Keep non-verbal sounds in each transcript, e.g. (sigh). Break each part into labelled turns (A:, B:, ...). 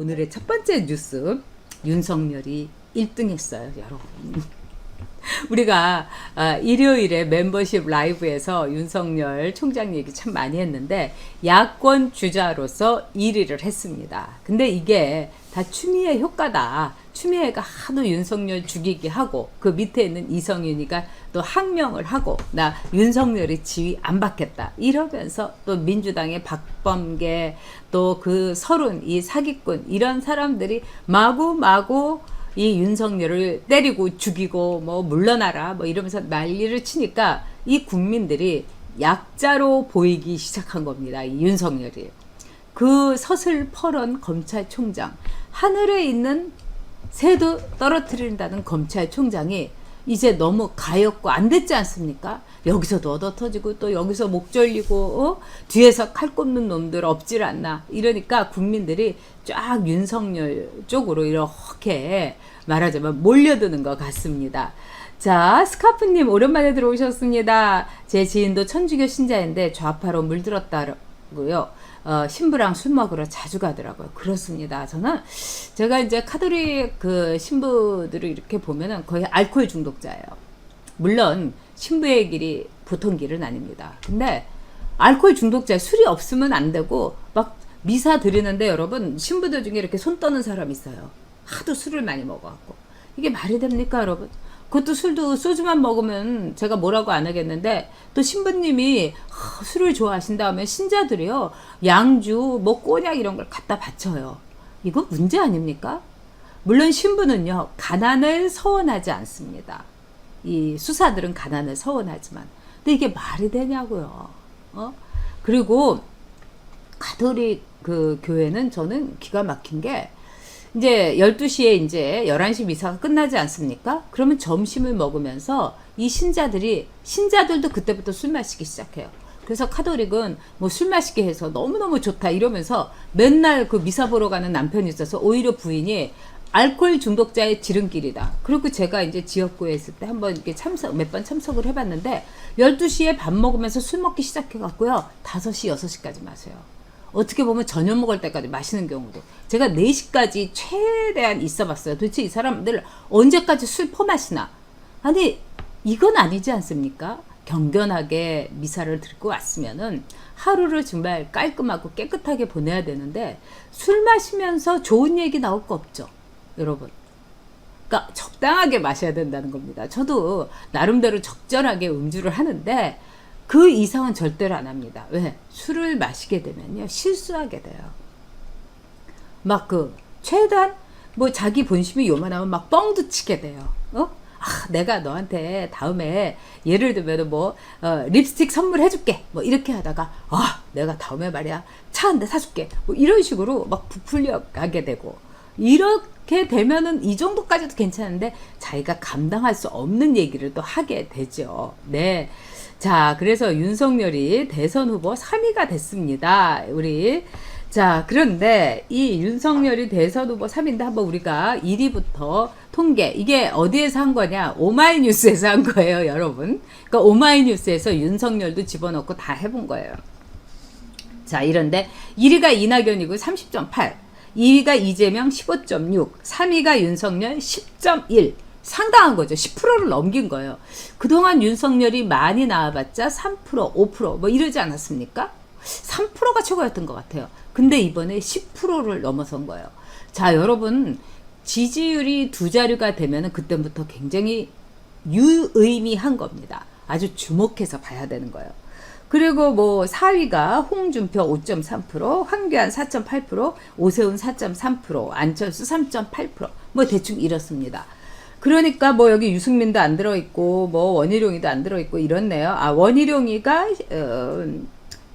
A: 오늘의 첫 번째 뉴스 윤석열이 1등 했어요, 여러분. 우리가 아, 일요일에 멤버십 라이브에서 윤석열 총장 얘기 참 많이 했는데 야권 주자로서 1위를 했습니다. 근데 이게 다 추미애 효과다. 추미애가 하도 윤석열 죽이기 하고 그 밑에 있는 이성윤이가 또 항명을 하고 나 윤석열이 지위 안 받겠다 이러면서 또 민주당의 박범계 또 그 서른 이 사기꾼 이런 사람들이 마구 마구 이 윤석열을 때리고 죽이고 뭐 물러나라 뭐 이러면서 난리를 치니까 이 국민들이 약자로 보이기 시작한 겁니다. 이 윤석열이. 그 서슬퍼런 검찰총장 하늘에 있는 새도 떨어뜨린다는 검찰총장이 이제 너무 가엾고 안 됐지 않습니까? 여기서도 얻어 터지고 또 여기서 목 졸리고 어? 뒤에서 칼 꼽는 놈들 없질 않나 이러니까 국민들이 쫙 윤석열 쪽으로 이렇게 말하자면 몰려드는 것 같습니다. 자, 스카프님 오랜만에 들어오셨습니다. 제 지인도 천주교 신자인데 좌파로 물들었다고요. 어, 신부랑 술 먹으러 자주 가더라고요. 그렇습니다. 저는 제가 이제 카톨릭 그 신부들을 이렇게 보면은 거의 알코올 중독자예요. 물론 신부의 길이 보통 길은 아닙니다. 근데 알코올 중독자 술이 없으면 안 되고 막 미사 드리는데 여러분 신부들 중에 이렇게 손 떠는 사람 있어요. 하도 술을 많이 먹어갖고 이게 말이 됩니까 여러분? 그것도 술도 소주만 먹으면 제가 뭐라고 안 하겠는데 또 신부님이 하, 술을 좋아하신다 하면 신자들이요 양주 뭐 꼬냑 이런 걸 갖다 바쳐요. 이거 문제 아닙니까? 물론 신부는요 가난을 서원하지 않습니다. 이 수사들은 가난을 서원하지만 근데 이게 말이 되냐고요. 어? 그리고 가톨릭 그 교회는 저는 기가 막힌 게 이제 12시에 이제 11시 미사가 끝나지 않습니까? 그러면 점심을 먹으면서 이 신자들이 신자들도 그때부터 술 마시기 시작해요. 그래서 카톨릭은 뭐 술 마시게 해서 너무너무 좋다 이러면서 맨날 그 미사 보러 가는 남편이 있어서 오히려 부인이 알코올 중독자의 지름길이다. 그리고 제가 이제 지역구에 있을 때 한번 이렇게 참석, 몇 번 참석을 해봤는데, 12시에 밥 먹으면서 술 먹기 시작해갖고요, 5시, 6시까지 마셔요. 어떻게 보면 저녁 먹을 때까지 마시는 경우도. 제가 4시까지 최대한 있어 봤어요. 도대체 이 사람들 언제까지 술 퍼마시나? 아니, 이건 아니지 않습니까? 경건하게 미사를 듣고 왔으면은 하루를 정말 깔끔하고 깨끗하게 보내야 되는데 술 마시면서 좋은 얘기 나올 거 없죠. 여러분. 그러니까 적당하게 마셔야 된다는 겁니다. 저도 나름대로 적절하게 음주를 하는데 그 이상은 절대로 안 합니다. 왜? 술을 마시게 되면요. 실수하게 돼요. 막 그 최단 뭐 자기 본심이 요만하면 막 뻥도 치게 돼요. 어? 아, 내가 너한테 다음에 예를 들면 뭐 어, 립스틱 선물해 줄게 뭐 이렇게 하다가 아 내가 다음에 말이야 차 한 대 사줄게 뭐 이런 식으로 막 부풀려 가게 되고 이렇게 되면은 이 정도까지도 괜찮은데 자기가 감당할 수 없는 얘기를 또 하게 되죠. 네. 자, 그래서 윤석열이 대선 후보 3위가 됐습니다. 우리 자, 그런데 이 윤석열이 대선 후보 3위인데 한번 우리가 1위부터 통계, 이게 어디에서 한 거냐? 오마이뉴스에서 한 거예요, 여러분. 그러니까 오마이뉴스에서 윤석열도 집어넣고 다 해본 거예요. 자, 이런데 1위가 이낙연이고 30.8, 2위가 이재명 15.6, 3위가 윤석열 10.1. 상당한 거죠. 10%를 넘긴 거예요. 그동안 윤석열이 많이 나와봤자 3%, 5%뭐 이러지 않았습니까? 3%가 최고였던 것 같아요. 근데 이번에 10%를 넘어선 거예요. 자, 여러분, 지지율이 두 자리가 되면 그때부터 굉장히 유의미한 겁니다. 아주 주목해서 봐야 되는 거예요. 그리고 뭐 4위가 홍준표 5.3%, 황교안 4.8%, 오세훈 4.3%, 안철수 3.8%뭐 대충 이렇습니다. 그러니까 뭐 여기 유승민도 안 들어있고 뭐 원희룡이도 안 들어있고 이렇네요. 아 원희룡이가 어,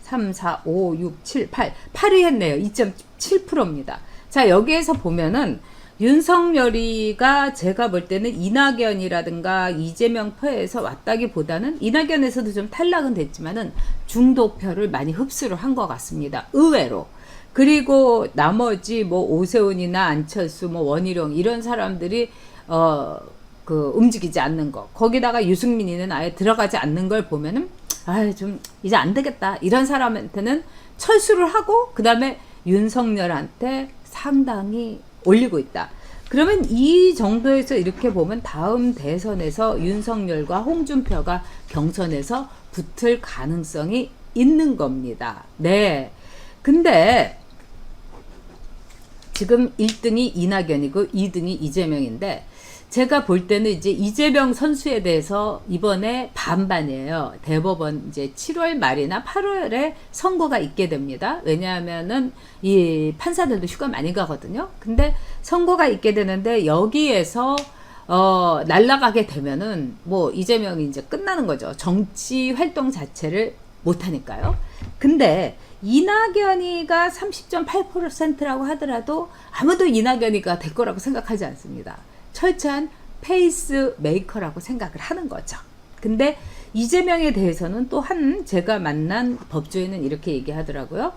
A: 3, 4, 5, 6, 7, 8 8위 했네요. 2.7%입니다. 자 여기에서 보면은 윤석열이가 제가 볼 때는 이낙연이라든가 이재명 표에서 왔다기보다는 이낙연에서도 좀 탈락은 됐지만은 중도표를 많이 흡수를 한 것 같습니다. 의외로. 그리고 나머지 뭐 오세훈이나 안철수, 뭐 원희룡 이런 사람들이 어 그 움직이지 않는 거 거기다가 유승민이는 아예 들어가지 않는 걸 보면은 아좀 이제 안 되겠다 이런 사람한테는 철수를 하고 그 다음에 윤석열한테 상당히 올리고 있다. 그러면 이 정도에서 이렇게 보면 다음 대선에서 윤석열과 홍준표가 경선에서 붙을 가능성이 있는 겁니다. 네. 근데 지금 1등이 이낙연이고 2등이 이재명인데 제가 볼 때는 이제 이재명 선수에 대해서 이번에 반반이에요. 대법원 이제 7월 말이나 8월에 선고가 있게 됩니다. 왜냐하면은 이 판사들도 휴가 많이 가거든요. 근데 선고가 있게 되는데 여기에서 어, 날라가게 되면은 뭐 이재명이 이제 끝나는 거죠. 정치 활동 자체를 못 하니까요. 근데 이낙연이가 30.8%라고 하더라도 아무도 이낙연이가 될 거라고 생각하지 않습니다. 철저한 페이스 메이커라고 생각을 하는 거죠. 근데 이재명에 대해서는 또 한 제가 만난 법조인은 이렇게 얘기하더라고요.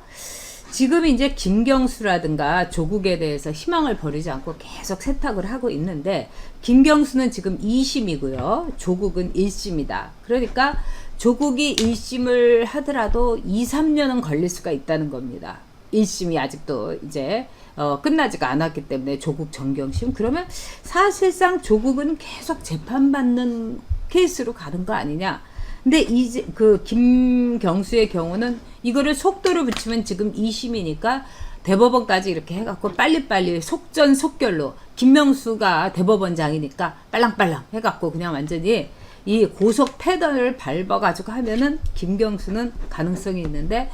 A: 지금 이제 김경수라든가 조국에 대해서 희망을 버리지 않고 계속 세탁을 하고 있는데 김경수는 지금 2심이고요. 조국은 1심이다. 그러니까 조국이 1심을 하더라도 2, 3년은 걸릴 수가 있다는 겁니다. 1심이 아직도 이제 어, 끝나지가 않았기 때문에 조국 정경심 그러면 사실상 조국은 계속 재판받는 케이스로 가는 거 아니냐. 근데 이제 그 김경수의 경우는 이거를 속도를 붙이면 지금 2심이니까 대법원까지 이렇게 해갖고 빨리빨리 속전속결로 김명수가 대법원장이니까 빨랑빨랑 해갖고 그냥 완전히 이 고속 패널을 밟아가지고 하면은 김경수는 가능성이 있는데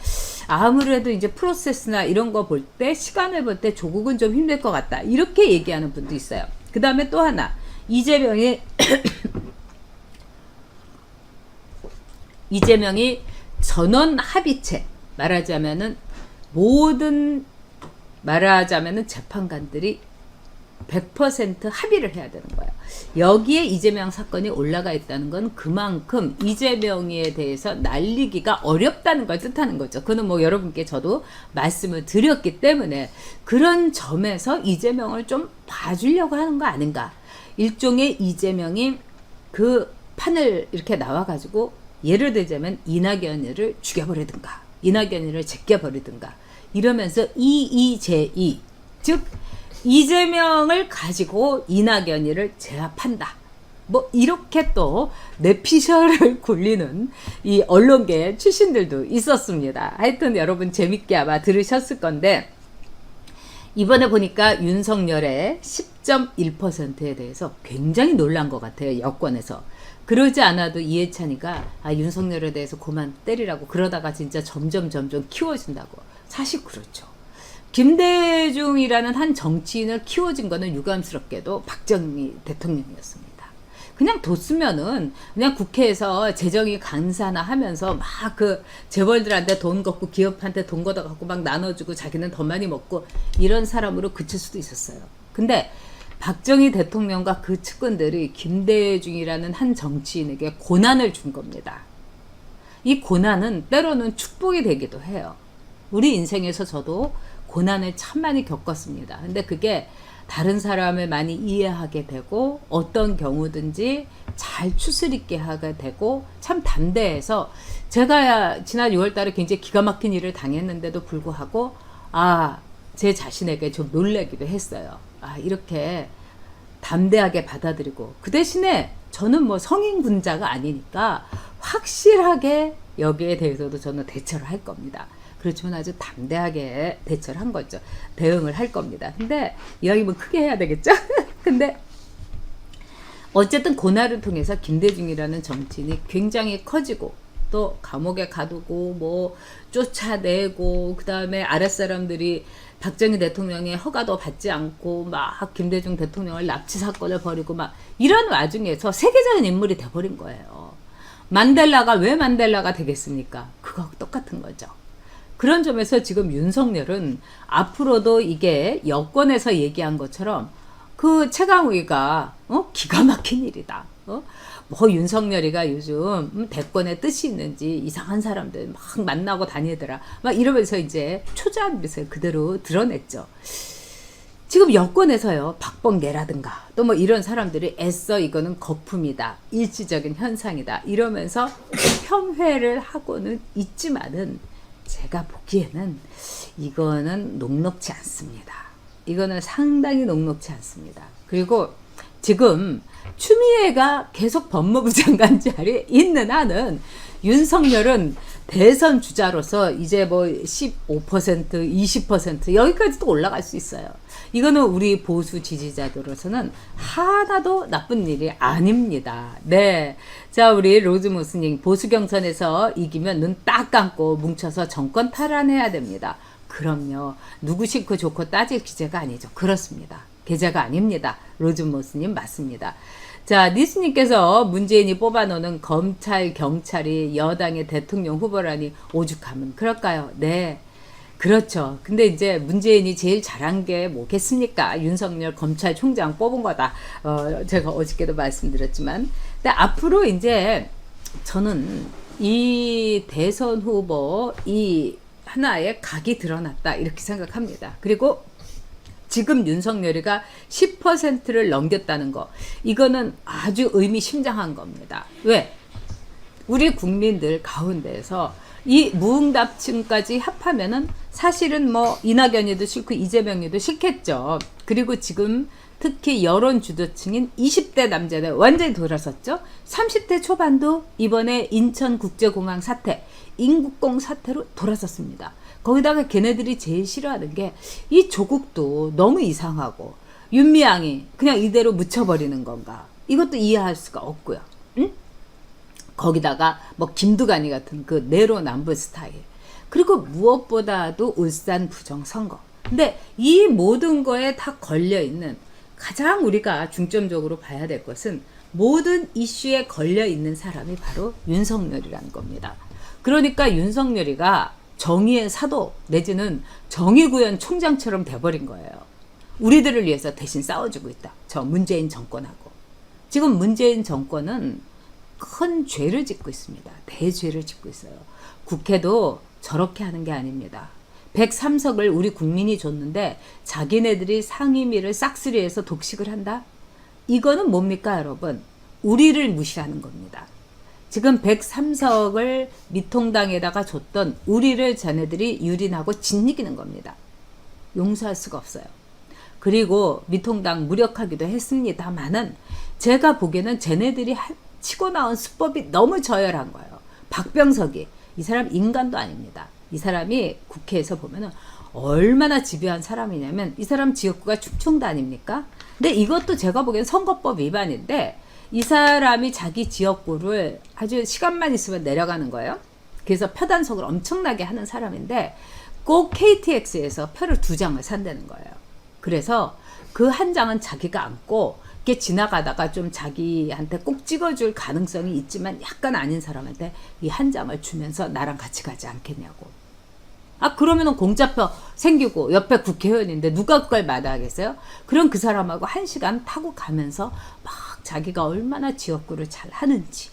A: 아무래도 이제 프로세스나 이런 거 볼 때 시간을 볼 때 조국은 좀 힘들 것 같다 이렇게 얘기하는 분도 있어요. 그 다음에 또 하나 이재명이 (coughs) 이재명이 전원 합의체 말하자면은 모든 말하자면은 재판관들이 100% 합의를 해야 되는 거예요. 여기에 이재명 사건이 올라가 있다는 건 그만큼 이재명에 대해서 날리기가 어렵다는 걸 뜻하는 거죠. 그는 뭐 여러분께 저도 말씀을 드렸기 때문에 그런 점에서 이재명을 좀 봐주려고 하는 거 아닌가. 일종의 이재명이 그 판을 이렇게 나와가지고 예를 들자면 이낙연이를 죽여버리든가 이낙연이를 제껴버리든가 이러면서 이이제이 즉 이재명을 가지고 이낙연이를 제압한다. 뭐 이렇게 또 내피셜을 (laughs) 굴리는 이 언론계 출신들도 있었습니다. 하여튼 여러분 재밌게 아마 들으셨을 건데 이번에 보니까 윤석열의 10.1%에 대해서 굉장히 놀란 것 같아요. 여권에서. 그러지 않아도 이해찬이가 아, 윤석열에 대해서 그만 때리라고 그러다가 진짜 점점 점점 키워진다고. 사실 그렇죠. 김대중이라는 한 정치인을 키워진 거는 유감스럽게도 박정희 대통령이었습니다. 그냥 뒀으면은 그냥 국회에서 재정이 간사나 하면서 막 그 재벌들한테 돈 걷고 기업한테 돈 걷어 갖고 막 나눠주고 자기는 더 많이 먹고 이런 사람으로 그칠 수도 있었어요. 근데 박정희 대통령과 그 측근들이 김대중이라는 한 정치인에게 고난을 준 겁니다. 이 고난은 때로는 축복이 되기도 해요. 우리 인생에서 저도 고난을 참 많이 겪었습니다. 근데 그게 다른 사람을 많이 이해하게 되고 어떤 경우든지 잘 추스리게 하게 되고 참 담대해서 제가 지난 6월 달에 굉장히 기가 막힌 일을 당했는데도 불구하고 아, 제 자신에게 좀 놀래기도 했어요. 아, 이렇게 담대하게 받아들이고 그 대신에 저는 뭐 성인 군자가 아니니까 확실하게 여기에 대해서도 저는 대처를 할 겁니다. 그렇지만 아주 담대하게 대처를 한 거죠. 대응을 할 겁니다. 근데 이야기뭐 크게 해야 되겠죠? (laughs) 근데 어쨌든 고난을 통해서 김대중이라는 정치인이 굉장히 커지고 또 감옥에 가두고 뭐 쫓아내고 그 다음에 아랫사람들이 박정희 대통령의 허가도 받지 않고 막 김대중 대통령을 납치 사건을 벌이고 막 이런 와중에서 세계적인 인물이 돼버린 거예요. 만델라가 왜 만델라가 되겠습니까? 그거 똑같은 거죠. 그런 점에서 지금 윤석열은 앞으로도 이게 여권에서 얘기한 것처럼 그 최강우가 어? 기가 막힌 일이다. 어? 뭐 윤석열이가 요즘 음, 대권에 뜻이 있는지 이상한 사람들 막 만나고 다니더라. 막 이러면서 이제 모습을 그대로 드러냈죠. 지금 여권에서요 박범계라든가 또 뭐 이런 사람들이 애써 이거는 거품이다 일시적인 현상이다 이러면서 폄훼를 하고는 있지만은 제가 보기에는 이거는 녹록치 않습니다. 이거는 상당히 녹록치 않습니다. 그리고 지금 추미애가 계속 법무부 장관 자리에 있는 한은 윤석열은 대선 주자로서 이제 뭐 15%, 20% 여기까지도 올라갈 수 있어요. 이거는 우리 보수 지지자들로서는 하나도 나쁜 일이 아닙니다. 네. 자, 우리 로즈모스님 보수 경선에서 이기면 눈 딱 감고 뭉쳐서 정권 탈환해야 됩니다. 그럼요. 누구 싫고 좋고 따질 기제가 아니죠. 그렇습니다. 계좌가 아닙니다. 로즈모스님 맞습니다. 자, 니스님께서 문재인이 뽑아놓는 검찰, 경찰이 여당의 대통령 후보라니 오죽하면 그럴까요? 네. 그렇죠. 근데 이제 문재인이 제일 잘한 게 뭐겠습니까? 윤석열 검찰총장 뽑은 거다. 어, 제가 어저께도 말씀드렸지만. 근데 앞으로 이제 저는 이 대선 후보 이 하나의 각이 드러났다. 이렇게 생각합니다. 그리고 지금 윤석열이가 10%를 넘겼다는 거. 이거는 아주 의미심장한 겁니다. 왜? 우리 국민들 가운데에서 이 무응답층까지 합하면은 사실은 뭐 이낙연이도 싫고 이재명이도 싫겠죠. 그리고 지금 특히 여론 주도층인 20대 남자들 완전히 돌아섰죠. 30대 초반도 이번에 인천국제공항 사태, 인국공 사태로 돌아섰습니다. 거기다가 걔네들이 제일 싫어하는 게 이 조국도 너무 이상하고 윤미향이 그냥 이대로 묻혀버리는 건가? 이것도 이해할 수가 없고요. 응? 거기다가 뭐 김두관이 같은 그 내로남불 스타일. 그리고 무엇보다도 울산 부정선거. 근데 이 모든 거에 다 걸려 있는 가장 우리가 중점적으로 봐야 될 것은 모든 이슈에 걸려 있는 사람이 바로 윤석열이라는 겁니다. 그러니까 윤석열이가 정의의 사도 내지는 정의구현 총장처럼 돼버린 거예요. 우리들을 위해서 대신 싸워주고 있다. 저 문재인 정권하고. 지금 문재인 정권은 큰 죄를 짓고 있습니다. 대죄를 짓고 있어요. 국회도 저렇게 하는 게 아닙니다. 103석을 우리 국민이 줬는데 자기네들이 상임위를 싹쓸이해서 독식을 한다? 이거는 뭡니까 여러분? 우리를 무시하는 겁니다. 지금 103석을 미통당에다가 줬던 우리를 자네들이 유린하고 짓이기는 겁니다. 용서할 수가 없어요. 그리고 미통당 무력하기도 했습니다만은 제가 보기에는 쟤네들이 치고 나온 수법이 너무 저열한 거예요. 박병석이 이 사람 인간도 아닙니다. 이 사람이 국회에서 보면은 얼마나 집요한 사람이냐면 이 사람 지역구가 충청도 아닙니까? 근데 이것도 제가 보기엔 선거법 위반인데 이 사람이 자기 지역구를 아주 시간만 있으면 내려가는 거예요. 그래서 표단속을 엄청나게 하는 사람인데 꼭 KTX에서 표를 두 장을 산다는 거예요. 그래서 그 한 장은 자기가 안고 이렇게 지나가다가 좀 자기한테 꼭 찍어줄 가능성이 있지만 약간 아닌 사람한테 이 한 장을 주면서 나랑 같이 가지 않겠냐고. 아 그러면은 공짜표 생기고 옆에 국회의원인데 누가 그걸 마다하겠어요? 그럼 그 사람하고 한 시간 타고 가면서 막 자기가 얼마나 지역구를 잘 하는지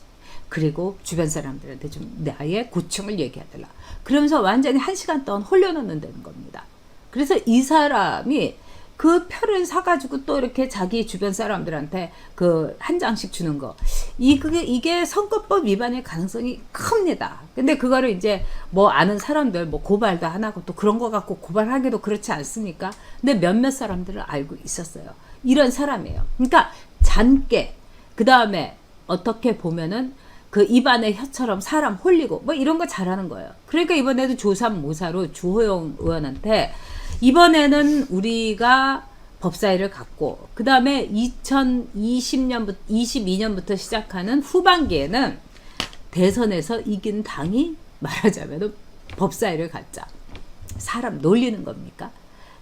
A: 그리고 주변 사람들한테 좀 나의 고충을 얘기하더라. 그러면서 완전히 한 시간 동안 홀려놓는다는 겁니다. 그래서 이 사람이 그 표를 사가지고 또 이렇게 자기 주변 사람들한테 그 한 장씩 주는 거. 이, 그게, 이게 선거법 위반의 가능성이 큽니다. 근데 그거를 이제 뭐 아는 사람들 뭐 고발도 안 하고 또 그런 거 갖고 고발하기도 그렇지 않습니까? 근데 몇몇 사람들은 알고 있었어요. 이런 사람이에요. 그러니까 잔깨, 그 다음에 어떻게 보면은 그 입안의 혀처럼 사람 홀리고 뭐 이런 거 잘하는 거예요. 그러니까 이번에도 조삼모사로 주호영 의원한테 이번에는 우리가 법사위를 갖고 그 다음에 2020년부터 22년부터 시작하는 후반기에는 대선에서 이긴 당이 말하자면 법사위를 갖자. 사람 놀리는 겁니까?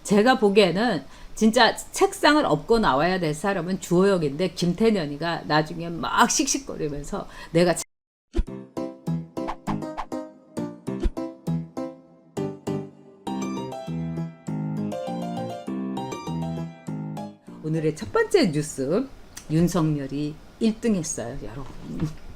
A: 제가 보기에는 진짜 책상을 엎고 나와야 될 사람은 주호영인데 김태년이가 나중에 막 씩씩거리면서 내가 오늘의 첫 번째 뉴스 윤석열이 1등 했어요, 여러분.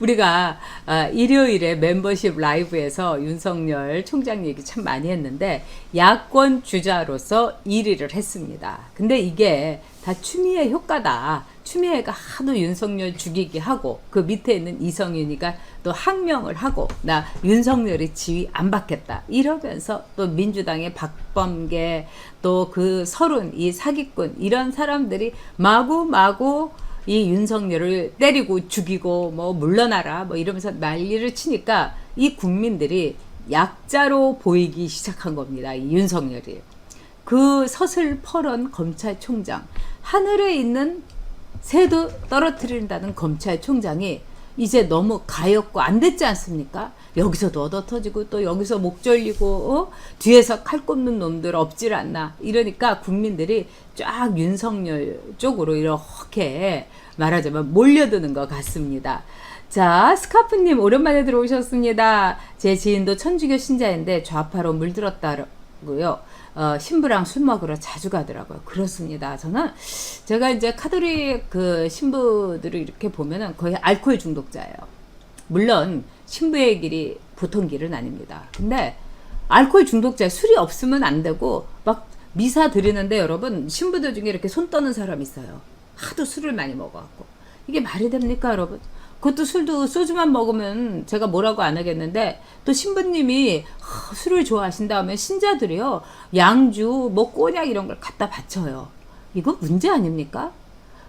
A: 우리가 아, 일요일에 멤버십 라이브에서 윤석열 총장 얘기 참 많이 했는데 야권 주자로서 1위를 했습니다. 근데 이게 다 추미애 효과다. 추미애가 하도 윤석열 죽이기 하고 그 밑에 있는 이성윤이가 또 항명을 하고 나 윤석열이 지위 안 받겠다 이러면서 또 민주당의 박범계 또 그 서른 이 사기꾼 이런 사람들이 마구 마구 이 윤석열을 때리고 죽이고 뭐 물러나라 뭐 이러면서 난리를 치니까 이 국민들이 약자로 보이기 시작한 겁니다. 이 윤석열이. 그 서슬퍼런 검찰총장 하늘에 있는 새도 떨어뜨린다는 검찰총장이 이제 너무 가엾고 안 됐지 않습니까? 여기서도 얻어 터지고 또 여기서 목 졸리고 어? 뒤에서 칼 꼽는 놈들 없질 않나 이러니까 국민들이 쫙 윤석열 쪽으로 이렇게 말하자면 몰려드는 것 같습니다. 자, 스카프님 오랜만에 들어오셨습니다. 제 지인도 천주교 신자인데 좌파로 물들었다고요. 어, 신부랑 술 먹으러 자주 가더라고요. 그렇습니다. 저는 제가 이제 카톨릭 그 신부들을 이렇게 보면은 거의 알코올 중독자예요. 물론 신부의 길이 보통 길은 아닙니다. 근데 알코올 중독자 술이 없으면 안 되고 막 미사 드리는데 여러분 신부들 중에 이렇게 손 떠는 사람 있어요. 하도 술을 많이 먹어갖고 이게 말이 됩니까 여러분? 그것도 술도 소주만 먹으면 제가 뭐라고 안 하겠는데 또 신부님이 하, 술을 좋아하신다 하면 신자들이요 양주 뭐 꼬냑 이런 걸 갖다 바쳐요. 이거 문제 아닙니까?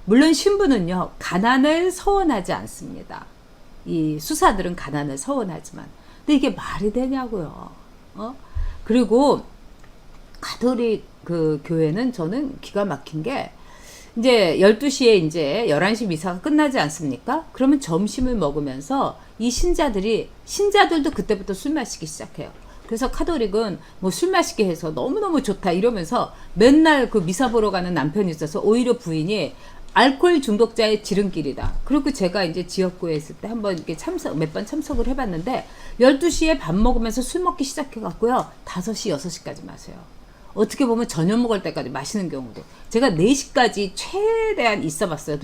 A: 물론 신부는요 가난을 서원하지 않습니다. 이 수사들은 가난을 서원하지만 근데 이게 말이 되냐고요. 어? 그리고 가톨릭 그 교회는 저는 기가 막힌 게 이제 12시에 이제 11시 미사가 끝나지 않습니까? 그러면 점심을 먹으면서 이 신자들이 신자들도 그때부터 술 마시기 시작해요. 그래서 카톨릭은 뭐 술 마시게 해서 너무너무 좋다 이러면서 맨날 그 미사 보러 가는 남편이 있어서 오히려 부인이 알코올 중독자의 지름길이다. 그리고 제가 이제 지역구에 있을 때 한번 이렇게 참석, 몇 번 참석을 해봤는데, 12시에 밥 먹으면서 술 먹기 시작해갖고요, 5시, 6시까지 마세요. 어떻게 보면 저녁 먹을 때까지 마시는 경우도. 제가 4시까지 최대한 있어 봤어요.